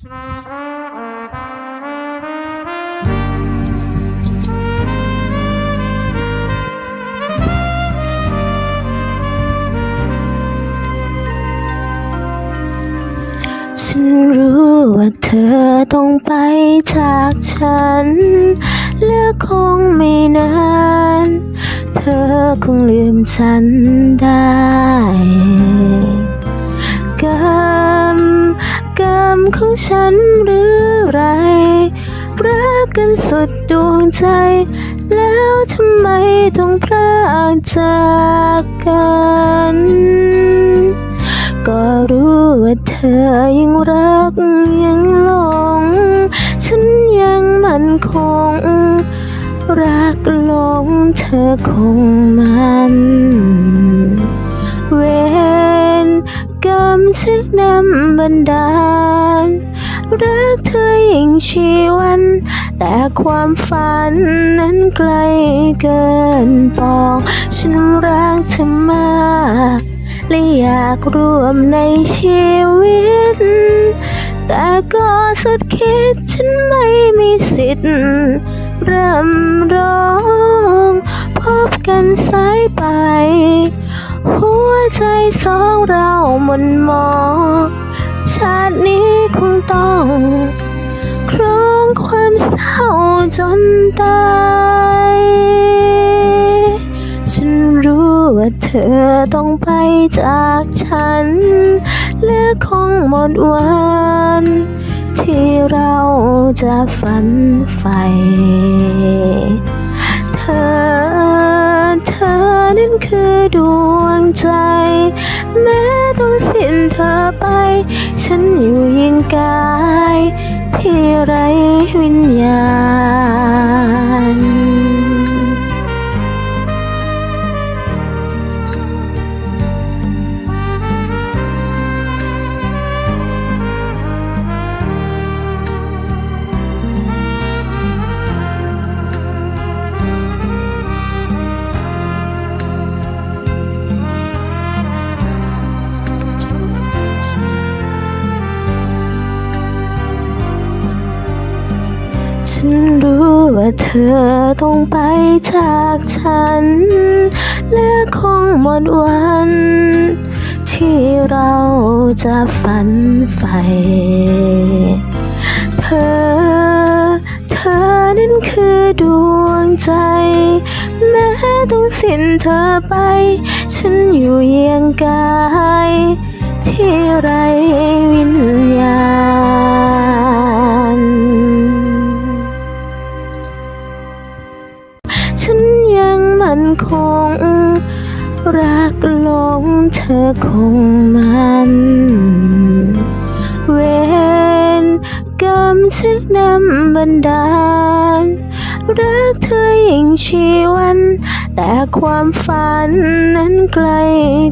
ฉันรู้ว่าเธอต้องไปจากฉันและคงไม่นาน เธอคงลืมฉันได้ กันสุดดวงใจ แล้วทำไมต้องพรากจากกัน ก็รู้ว่าเธอยังรักยังหลง ฉันยังมั่นคง รักหลงเธอคงมันเวรกรรมชักนำบันดา รักเธอยิ่งชีวัน แต่ความฝันนั้นไกลเกินปอง ฉันรักเธอมากและอยากร่วมในชีวิต แต่ก็สุดคิดฉันไม่มีสิทธิ์รำร้อง พบกันสายไป หัวใจสองเราหมันมอง ชาตินี้คงต้องครองความเศร้าจนตายฉันรู้ว่าเธอต้องไปจากฉัน และคงหมดวันที่เราจะฝันใฝ่เธอ เธอนั้นคือดวง ใจ แม้ต้องสิ้นเธอไป ฉันอยู่ยิ่งกล ฉันรู้ว่าเธอต้องไปจากฉัน และคงหมดวัน ที่เราจะฝันใฝ่เธอ เธอนั้นคือดวงใจ แม้ต้องสิ้นเธอไป ฉันอยู่เยียงกาย ที่ไรวิญ คง รักหลงเธอคงมัน เวรกรรมชักนำบันดาล รักเธอยิ่งชีวัน แต่ความฝันนั้นไกล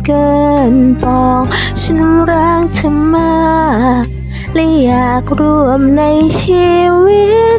เกินปองฉันรักเธอมาก และอยากร่วมในชีวิต